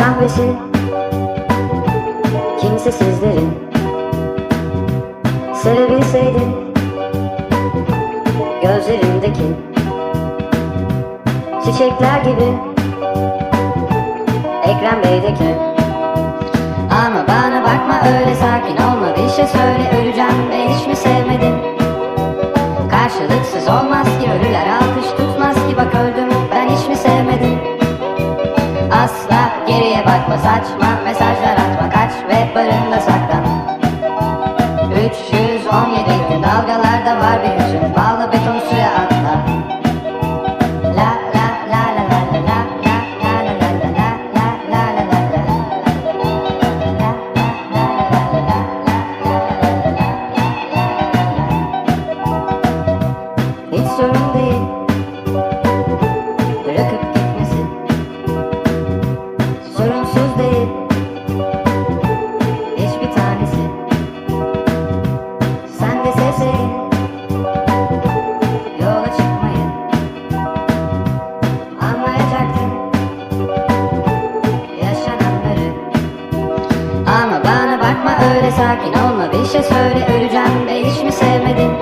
tanesi Kimsesizlerin Sevebilseydin Gözlerimdeki Çiçekler gibi. Ekrem Bey'deki saçma mesajlar atma kaç ve barında saklan 317 gün dalgalarda var bir hüzün Bağla beton suya atla La la la la la la la la la la la la la la la la la Hiç sorun öyle sakin olma Bir şey söyle öleceğim ve hiç mi sevmedin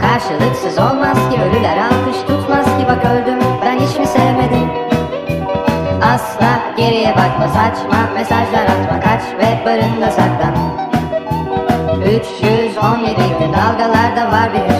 Karşılıksız olmaz ki ölüler alkış tutmaz ki bak öldüm ben hiç mi sevmedim Asla geriye bakma saçma mesajlar body.